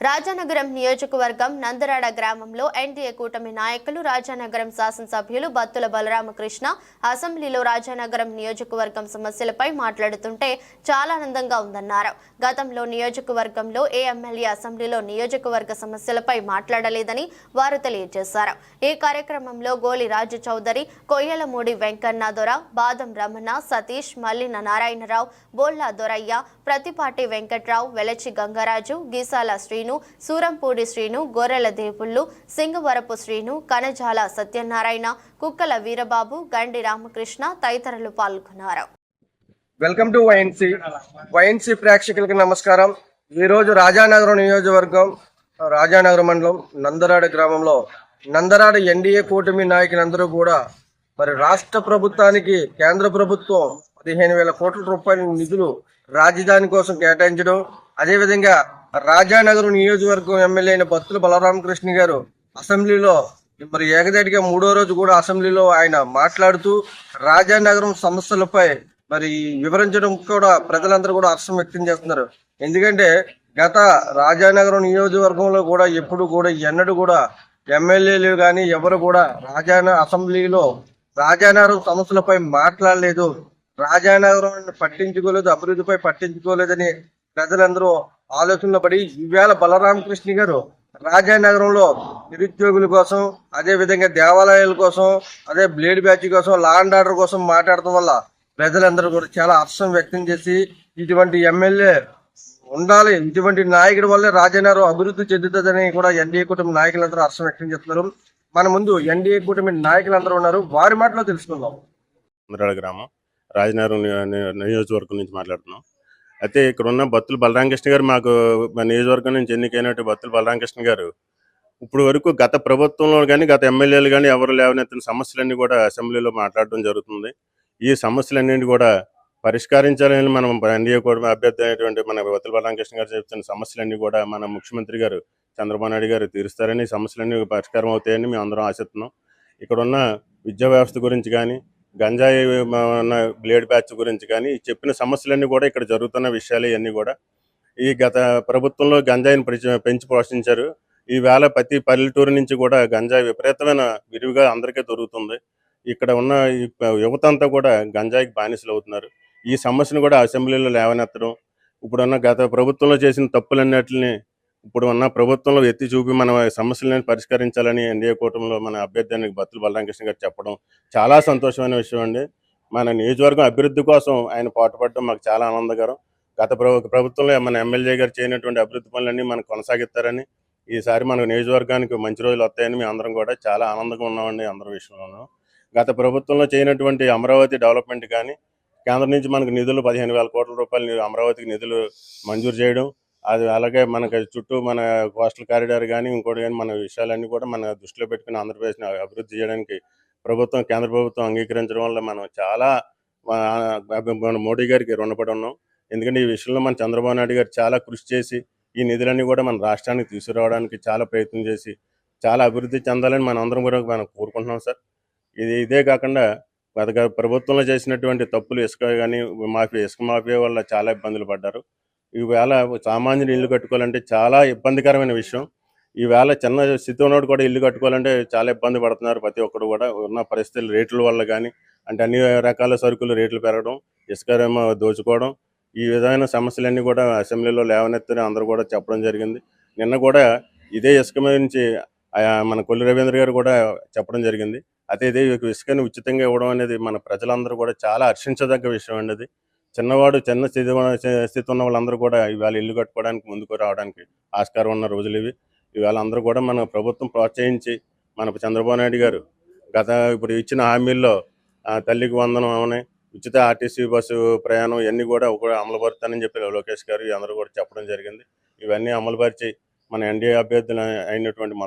రాజానగరం నియోజకవర్గం నందరాడ గ్రామంలో ఎన్డీఏ కూటమి నాయకులు రాజానగరం శాసనసభ్యులు బత్తుల బలరామకృష్ణ అసెంబ్లీలో రాజానగరం నియోజకవర్గం సమస్యలపై మాట్లాడుతుంటే చాలా ఆనందంగా ఉందన్నారు. గతంలో నియోజకవర్గంలో ఏ ఎమ్మెల్యే అసెంబ్లీలో నియోజకవర్గ సమస్యలపై మాట్లాడలేదని వారు తెలియజేశారు. ఈ కార్యక్రమంలో గోలి రాజు చౌదరి కొయ్యలమూడి వెంకన్న దొర బాదం రమణ సతీష్ మల్లిన నారాయణరావు బోల్లా దొరయ్య ప్రతిపాటి వెంకట్రావు వెలచి గంగరాజు గీసాల శ్రీ శ్రీను సూరంపూడి శ్రీను గొర్రెల దేవుళ్ళు సింగవరపు శ్రీను కనజాల సత్యనారాయణ కుక్కల వీరబాబు గండి రామకృష్ణ తదితరులు పాల్గొన్నారు. వెల్కమ్ టు వైఎన్సీ వైఎన్సీ ప్రేక్షకులకి నమస్కారం. ఈ రోజు రాజానగరం నియోజకవర్గం రాజానగర మండలం నందరాడ గ్రామంలో నందరాడ ఎన్డీఏ కూటమి నాయకులందరూ కూడా మరి రాష్ట్ర ప్రభుత్వానికి కేంద్ర ప్రభుత్వం పదిహేను వేల కోట్ల రూపాయల నిధులు రాజధాని కోసం కేటాయించడం అదేవిధంగా రాజానగరం నియోజకవర్గం ఎమ్మెల్యే అయిన బత్తుల బలరామకృష్ణ గారు అసెంబ్లీలో మరి ఏకదాటిగా మూడో రోజు కూడా అసెంబ్లీలో ఆయన మాట్లాడుతూ రాజానగరం సమస్యలపై మరి వివరించడం కూడా ప్రజలందరూ కూడా హర్షం వ్యక్తం చేస్తున్నారు. ఎందుకంటే గత రాజానగరం నియోజకవర్గంలో కూడా ఎప్పుడు కూడా ఎన్నడూ కూడా ఎమ్మెల్యేలు కానీ ఎవరు కూడా రాజాన అసెంబ్లీలో రాజానగరం సమస్యలపై మాట్లాడలేదు. రాజానగరం పట్టించుకోలేదు అభివృద్ధిపై పట్టించుకోలేదని ప్రజలందరూ ఆలోచనలో పడి ఈవేళ బలరామకృష్ణ గారు రాజానగరంలో నిరుద్యోగుల కోసం అదే విధంగా దేవాలయాల కోసం అదే బ్లేడ్ బ్యాచ్ కోసం లా అండ్ ఆర్డర్ కోసం మాట్లాడటం వల్ల ప్రజలందరూ కూడా చాలా హర్షం వ్యక్తం చేసి ఇటువంటి ఎమ్మెల్యే ఉండాలి. ఇటువంటి నాయకుడి వల్లే రాజానగరం అభివృద్ధి చెందుతుందని కూడా ఎన్డీఏ కుటుంబ నాయకులందరూ హర్షం వ్యక్తం చేస్తున్నారు. మన ముందు ఎన్డీఏ కూటమి నాయకులందరూ ఉన్నారు. వారి మాటలో తెలుసుకుందాం. గ్రామం రాజనగరం నియోజకవర్గం నుంచి మాట్లాడుతున్నాం. అయితే ఇక్కడ ఉన్న బత్తుల బలరామకృష్ణ గారు మాకు మా నియోజకవర్గం నుంచి ఎన్నికైనట్టు బత్తుల బలరామకృష్ణ గారు ఇప్పుడు వరకు గత ప్రభుత్వంలో కానీ గత ఎమ్మెల్యేలు కానీ ఎవరు లేవనెత్తిన సమస్యలన్నీ కూడా అసెంబ్లీలో మాట్లాడడం జరుగుతుంది. ఈ సమస్యలన్నింటి కూడా పరిష్కరించాలని మనం ఎన్డీఏ కూడా అభ్యర్థి అయినటువంటి మన బత్తుల బలరామకృష్ణ గారు చెప్తున్న సమస్యలన్నీ కూడా మన ముఖ్యమంత్రి గారు చంద్రబాబు నాయుడు గారు తీరుస్తారని సమస్యలన్నీ పరిష్కారం అవుతాయని మేము అందరం ఆశిస్తున్నాం. ఇక్కడ ఉన్న విద్యా వ్యవస్థ గురించి కానీ గంజాయి బ్లేడ్ బ్యాచ్ గురించి కానీ చెప్పిన సమస్యలన్నీ కూడా ఇక్కడ జరుగుతున్న విషయాలు ఇవన్నీ కూడా. ఈ గత ప్రభుత్వంలో గంజాయిని పెంచి- పెంచి పోషించారు. ఈ వేళ ప్రతి పల్లెటూరు నుంచి కూడా గంజాయి విపరీతమైన విరివిగా అందరికీ దొరుకుతుంది. ఇక్కడ ఉన్న ఈ యువత అంతా కూడా గంజాయికి బానిసలు అవుతున్నారు. ఈ సమస్యను కూడా అసెంబ్లీలో లేవనెత్తడం ఇప్పుడున్న గత ప్రభుత్వంలో చేసిన తప్పులన్నిటిని ఇప్పుడు ఉన్న ప్రభుత్వంలో ఎత్తి చూపి మన సమస్యలను పరిష్కరించాలని ఎన్డీఏ కూటమిలో మన అభ్యర్థి అని బత్తుల బలరామకృష్ణ గారు చెప్పడం చాలా సంతోషమైన విషయం అండి. మన నియోజకవర్గం అభివృద్ధి కోసం ఆయన పాటుపడడం మాకు చాలా ఆనందకరం. గత ప్రభుత్వంలో మన ఎమ్మెల్యే గారు చేయనటువంటి అభివృద్ధి పనులన్నీ మనం కొనసాగిస్తారని ఈసారి మన నియోజకవర్గానికి మంచి రోజులు వస్తాయని మేము అందరం కూడా చాలా ఆనందంగా ఉన్నామండి అందరి విషయంలోనూ. గత ప్రభుత్వంలో చేయనటువంటి అమరావతి డెవలప్మెంట్ కానీ కేంద్రం నుంచి మనకు నిధులు పదిహేను వేల కోట్ల రూపాయలు అమరావతికి నిధులు మంజూరు చేయడం అది అలాగే మనకి చుట్టూ మన కోస్టల్ కారిడార్ కానీ ఇంకోటి కానీ మన విషయాలన్నీ కూడా మన దృష్టిలో పెట్టుకుని ఆంధ్రప్రదేశ్ని అభివృద్ధి చేయడానికి ప్రభుత్వం కేంద్ర ప్రభుత్వం అంగీకరించడం వల్ల మనం చాలా మన మోడీ గారికి రుణపడి ఉన్నాం. ఎందుకంటే ఈ విషయంలో మన చంద్రబాబు నాయుడు గారు చాలా కృషి చేసి ఈ నిధులన్నీ కూడా మన రాష్ట్రానికి తీసుకురావడానికి చాలా ప్రయత్నం చేసి చాలా అభివృద్ధి చెందాలని మనం అందరం కూడా మనం కోరుకుంటున్నాం సార్. ఇది ఇదే కాకుండా గత ప్రభుత్వంలో చేసినటువంటి తప్పులు ఇసుక కానీ మాఫియా ఇసుక మాఫియా వల్ల చాలా ఇబ్బందులు పడ్డారు. ఈవేళ సామాన్యులు ఇల్లు కట్టుకోవాలంటే చాలా ఇబ్బందికరమైన విషయం. ఈవేళ చిన్న స్థితి ఉన్నోడు కూడా ఇల్లు కట్టుకోవాలంటే చాలా ఇబ్బంది పడుతున్నారు ప్రతి ఒక్కరు కూడా. ఉన్న పరిస్థితులు రేట్ల వల్ల కానీ అంటే అన్ని రకాల సరుకులు రేట్లు పెరగడం ఇసుక దోచుకోవడం ఈ విధమైన సమస్యలన్నీ కూడా అసెంబ్లీలో లేవనెత్తని అందరూ కూడా చెప్పడం జరిగింది. నిన్న కూడా ఇదే ఇసుక మీద నుంచి ఆ, మన కొల్లి రవీంద్ర గారు కూడా చెప్పడం జరిగింది. అయితే ఇదే ఇసుకని ఉచితంగా ఇవ్వడం అనేది మన ప్రజలందరూ కూడా చాలా హర్షించదగ్గ విషయం అండి అది. చిన్నవాడు చిన్న స్థితి స్థితి ఉన్న వాళ్ళందరూ కూడా ఇవాళ ఇల్లు కట్టుకోవడానికి ముందుకు రావడానికి ఆస్కారం ఉన్న రోజులు ఇవి. ఇవాళ అందరూ కూడా మన ప్రభుత్వం ప్రోత్సహించి మన చంద్రబాబు నాయుడు గారు గత ఇప్పుడు ఇచ్చిన హామీల్లో తల్లికి వందనం అవని ఉచిత ఆర్టీసీ బస్సు ప్రయాణం ఇవన్నీ కూడా ఒక అమలుపరుతానని చెప్పి లోకేష్ గారు అందరూ కూడా చెప్పడం జరిగింది. ఇవన్నీ అమలుపరిచి మన ఎన్డీఏ అభ్యర్థులు అయినటువంటి